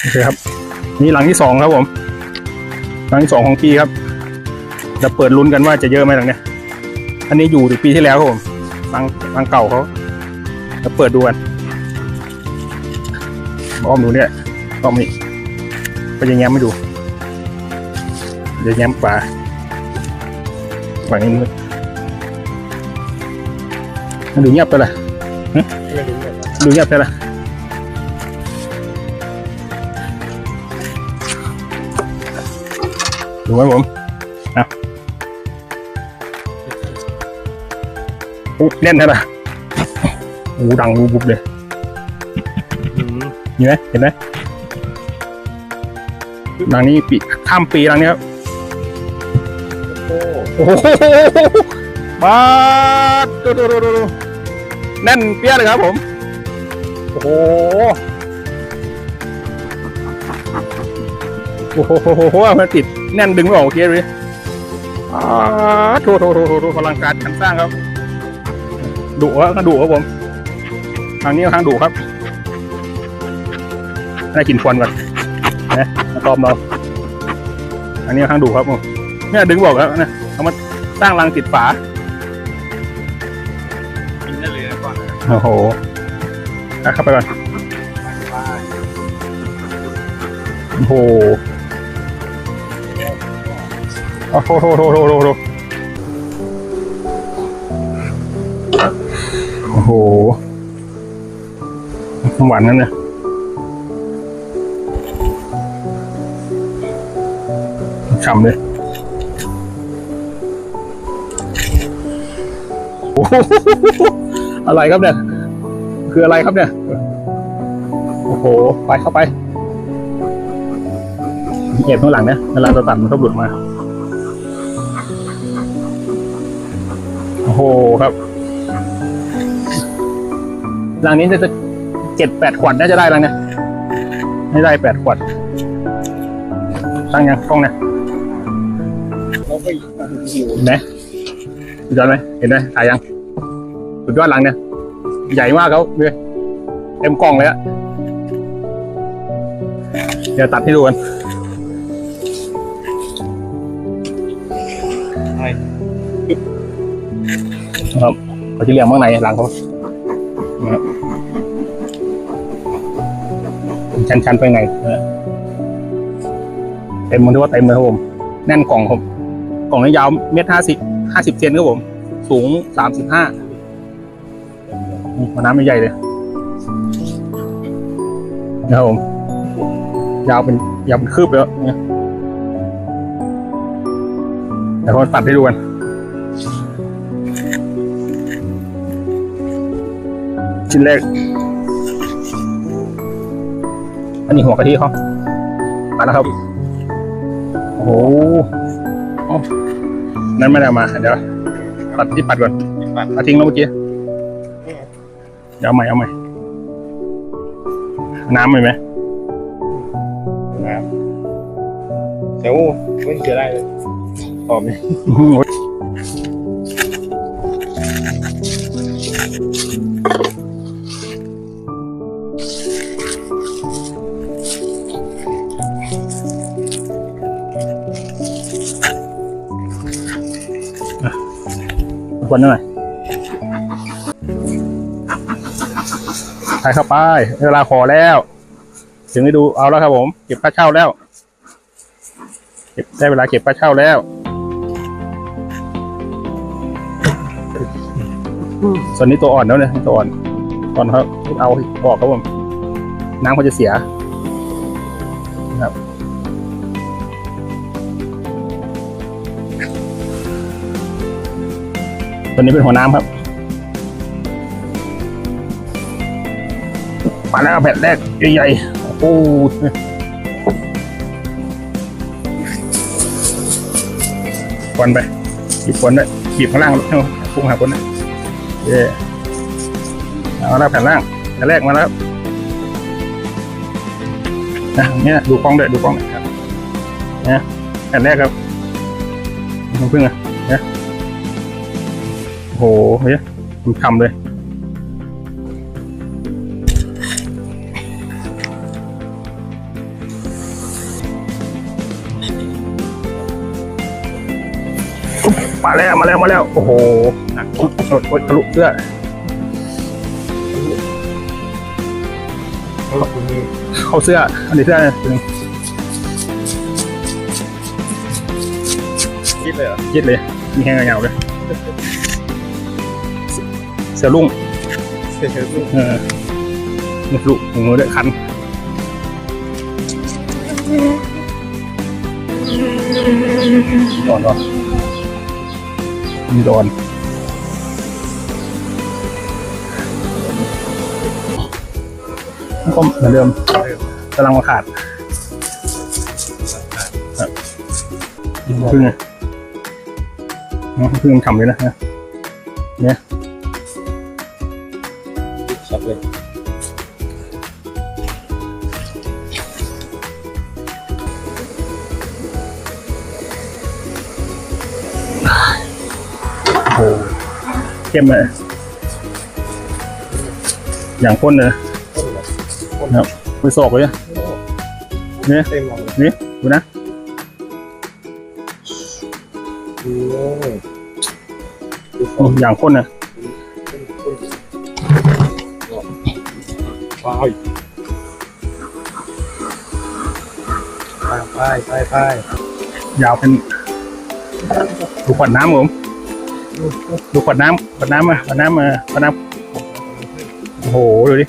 โอเคครับ นี่หลังที่สองครับผม หลังที่สองของปีครับจะเปิดลุ้นกันว่าจะเยอะไหมหลังเนี้ยอันนี้อยู่ถึงปีที่แล้วครับผมหลังหลังเก่าเขาจะเปิดดูกันอ้อมดูเนี่ยอ้อมนี่ก็จะแง้มไม่ดูจะแง้มป่าฝั่งนี้มืดมันดูเงียบไปเลยหึดูเงียบไปเล ยดูไหมผมอะอุ๊ยเล่นใช่ไหมโอ้ดังรูบุบเลยเห็นไหมเห็นไหมหลังนี้ปีข้ามปีหลังนี้ครับโอ้โหมาดูดูดูดูดูแน่นเปี้ยเลยครับผม โอ้โห โอ้โหโหโหโหมันติดแน่นดึงไม่ออกเมื่อกี้เลยอ่าโถโถโถโถโถพลังการกันสร้างครับดุครับก็ดุครับผมทางนี้ก็ทางดุครับได้กินควันก่อนนะมาตอมเราอันนี้ก็ทางดุครับผมเนี่ยดึงบอกแล้วนะเอามาสร้างรังติดฝากินได้เลยนะก่อนโอ้โหอะเข้าไปก่อนโอ้โห โอ้โหโหโหโหโหโหโอ้โหหวานนั่นเนี่ยฉ่ำเลยโอ้โหอะไรครับเนี่ย คืออะไรครับเนี่ย โอ้โห ไปเข้าไปเก็บข้างหลังนะเวลาเราตัดมันก็หลุดมา ครับรังนี้จะเจ็ดแปดขวดน่าจะได้รังเนี่ยไม่ได้แปดขวดตั้งยังกล้องเนี่ยเห็นไหมสุดยอดไหมเห็นไหมถ่ายยังสุดยอดรังเนี่ย ใหญ่มากเขาเลยเต็มกล่องเลยอะเดี๋ยวตัดให้ดูกัน อะครับเขาจะเลี้ยงข้างในหลังเขานะครับชันๆไปไหนเออเต็มมันที่ว่าเต็มเลยครับผม แน่นกล่องครับกล่องนี้ยาวเมตรห้าสิบห้าสิบเซนครับผม สูงสามสิบห้ามันน้ำไม่ใหญ่เลยนะครับผม ยาวเป็นยาวเป็นคืบแล้วเนี่ยเดี๋ยวเขาตัดให้ดูกัน ชิ้นแรก อันนี้หัวกะทิเขามาแล้วครับ โอ้โหอ๋อนั่นไม่ได้เอามา เดี๋ยวตัดที่ปัดก่อนปัดเอาทิ้งแล้วเมื่อกี้ เดี๋ยวเอาใหม่เอาใหม่ น้ำมีไหมน้ำเดี๋ยวไม่เสียได้เลยหอมนี่อื้อ คนหน่อยใส่เข้าไป เวลาขอแล้ว ถึงให้ดูเอาแล้วครับผม เก็บค่าเช่าแล้ว เก็บได้เวลาเก็บค่าเช่าแล้วส่วนนี้ตัวอ่อนแล้วเนี่ยตัวอ่อนตอนเขาเอาออกครับผมน้ำเขาจะเสีย ตัวนี้เป็นหัวน้ำครับมาแล้วแผ่นแรกใหญ่ๆโอ้ควันไปบีบควันด้วยบีบข้างล่างให้พุ่งหาคนนะเย่เอาแล้วแผ่นล่างแผ่นแรกมาแล้วนะเนี่ยดูกล้องด้วยดูกล้องหน่อยครับนะแผ่นแรกครับพึ่งอะเนี่ย โหเนี่ยมันทำเลย มาแล้ว มาแล้ว มาแล้ว โอ้โหโอ้ยทะลุเสื้อเข้าเสื้อ อันนี้เสื้อเนี่ยคิดเลยเหรอคิดเลย มีแห้งาเลย เสื้อลุ่งเสียชีวิตเออนี่ทะลุหูมือด้วยคันโดนก่อนมีโดนก็เหมือนเดิมกำลังมาขาดครับพึ่งไงอ๋อพึ่งทำเลยนะเนี่ย เข้มเลยอย่างข้นเลยคนครับมือศอกเลยเนี่ยเต็มเลยนี่ดูนะโอ้ยดูโอ้อย่างข้นนะว้าวไปไปไปยาวเป็นดูขวดน้ำผม ดูขวดน้ำขวดน้ำมาขวดน้ำมาขวดน้ำโอ้โห ดูดิ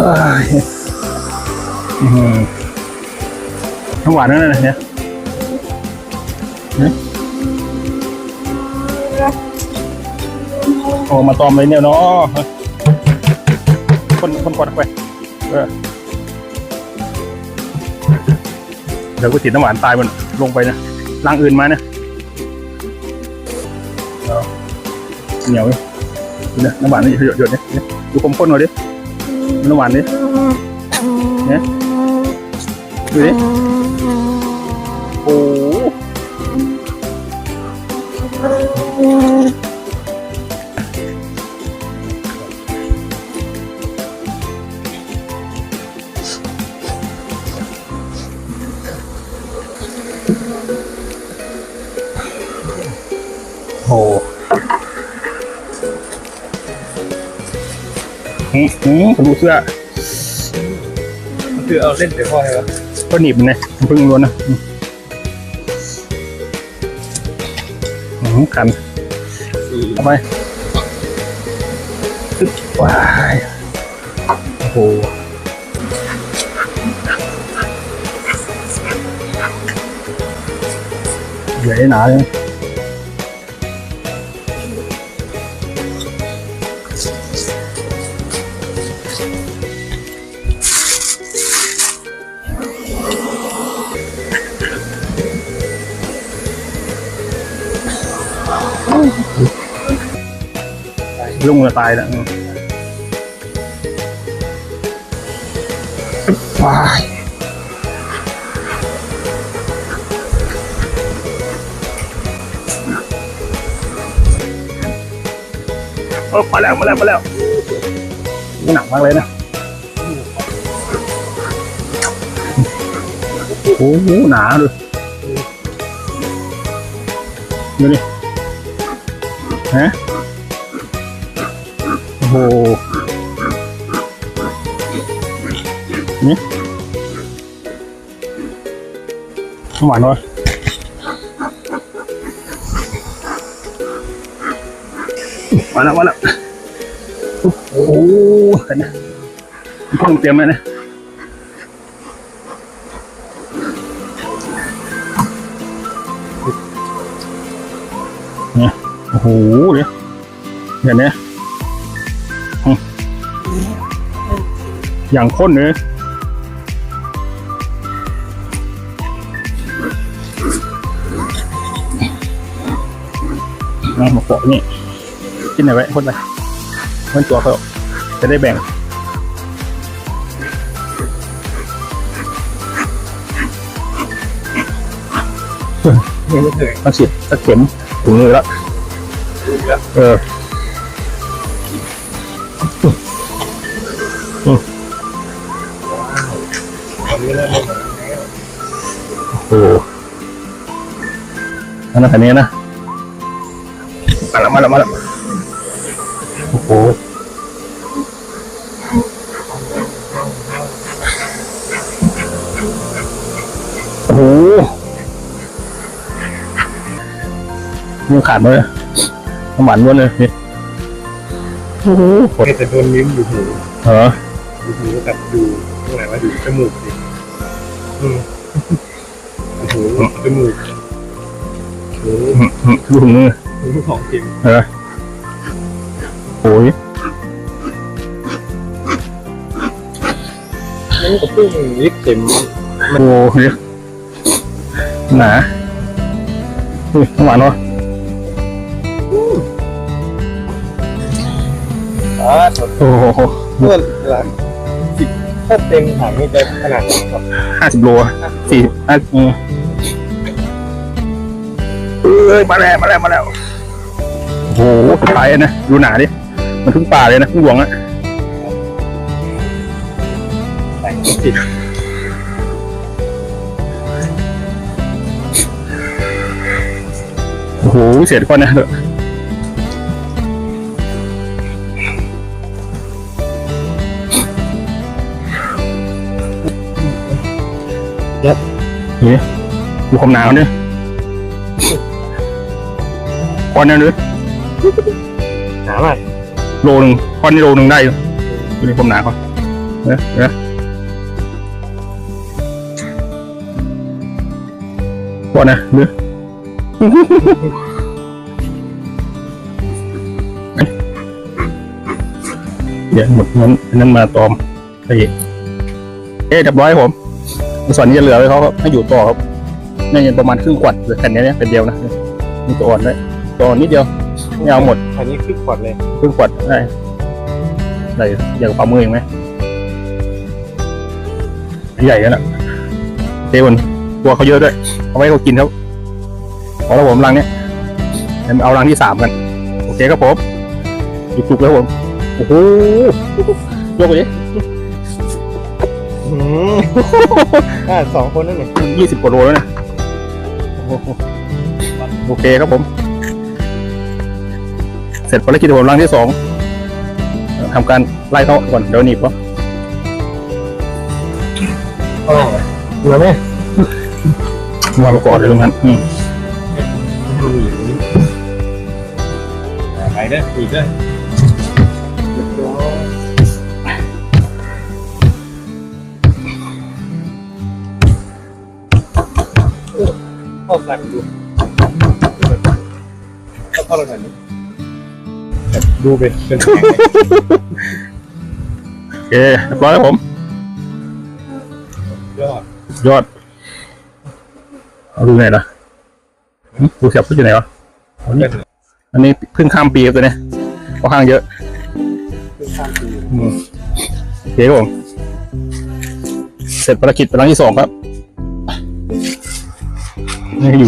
อ้ายอื้อหือน้ำหวานนั่นนะเนี่ย โอ้มาตอมเลยเนี่ยเนาะคนคนกดไปเออเดี๋ยวกูติดน้ำหวานตายมันลงไปนะรังอื่นมานะเอาเหนียวเลยดูนะน้ำหวานนี่หยดหยดๆเนี่ยดูคมข้นหน่อยดิน้ำหวานดิเนี่ยดูดิ โอ้หืมหืมทะลุเสื้อคือเอาเล่นแต่พ่อใช่ไหมก็หนีบมันนะมันเพึ่งล้วนนะอืมอืมกันเอาไปตึ๊บว้ายโอ้โหใหญ่หนาเลย ลุงจะตายแล้วอืมตึ๊บว้ายเออมาแล้วมาแล้วมาแล้วหนักมากเลยนะโอ้โหหนาเลยดูดิฮะ โอ้โหนี่หวานวะมาแล้วมาแล้วโอ้โหเห็นไหมเพิ่งเตรียมเลยนะเนี่ยโอ้โหเดี๋ยวเห็นไหม อย่างข้นเลยเอามาโปะนี่กินไหนไว้คนไปคนตัวเขาจะได้แบ่งยังไม่เคยต้องฉีดตะเข็มถุงมือแล้วดูแล้วเออ นนั้นคันนี้นะมาแล้วมาแล้วมาแล้วโอ้โหโอ้โหยังขาดมาเลยน้ำมันล้วนเลยนี่โอ้โหกดแค่จะโดนนิ้มอยู่หูเหรออยู่หูกับดูตรงไหนว่าอยู่จมูกสิอืมหูจมูกหูอืมอื มดูมือหูของจริงเออโอ้ยนี่ก็เพิ่งลิกเข็มโอ้โหนาอุ้ยหวานวะอ่าโอ้โหเมื่อหลังสิบถ้าเต็มถังนี่จะขนาดไหนครับห้าสิบโลสี่ห้าอืม เอ้ยมาแล้วมาแล้วมาแล้วโอ้โหสุดท้ายอะนะดูหนาดิมันทุ่งป่าเลยนะทุ่งหลวงอะแต่งสิบโอ้โหเสียดก่อนนะเถอะนี่ดูความหนาวเนี่ย ควันเนี่ยหรือหนามากโลหนึ่งควันนี่โลหนึ่งได้อยู่ดูนี่ความหนาเขาเนี่ยเนี่ยควันนะหรือเดี๋ยวหมดนั้นอันนั้นมาตอมไอ้เอ๊ะเรียบร้อยครับผมส่วนนี้จะเหลือไว้เขาครับให้อยู่ต่อครับนี่ยังประมาณครึ่งขวดเหลือแค่นี้เนี่ยเป็นเดียวนะมีตัวอ่อนด้วย ตัวอ่อนนิดเดียวไม่เอาหมดอันนี้คือขวดเลยครึ่งขวดได้ได้ใหญ่กว่าฝ่ามืออีกไหมใหญ่กันอะเต้บนตัวเขาเยอะด้วยเอาไว้เขากินครับขอแล้วผมรังเนี้ยเดี๋ยวเอารังที่สามกัน โอเคครับผมจุกๆแล้วผมโอ้โหยกไปดิอืมอ่าสองคนนั่นเองยี่สิบกว่าโลแล้วนะโอ้โหโอเคครับผม เสร็จภารกิจผมรังที่สองทำการไล่เขาก่อนเดี๋ยวหนีบเขาอ๋อเหลือไหมวางก่อนเลยตรงนั้นอืมไปเด้อคุยเด้อพ่อ ดูไปเป็นแข็งโอเคเรียบร้อยแล้วผม ยอดยอดเอาดูไหนล่ะหึดูเสียบขึ้นอยู่ไหนวะอันนี้อันนี้เพิ่งข้ามปีครับตัวเนี้ยค่อนข้างเยอะขึ้นข้ามปีอืมโอเคครับผม เสร็จภารกิจเป็นรังที่สองครับนี่อยู่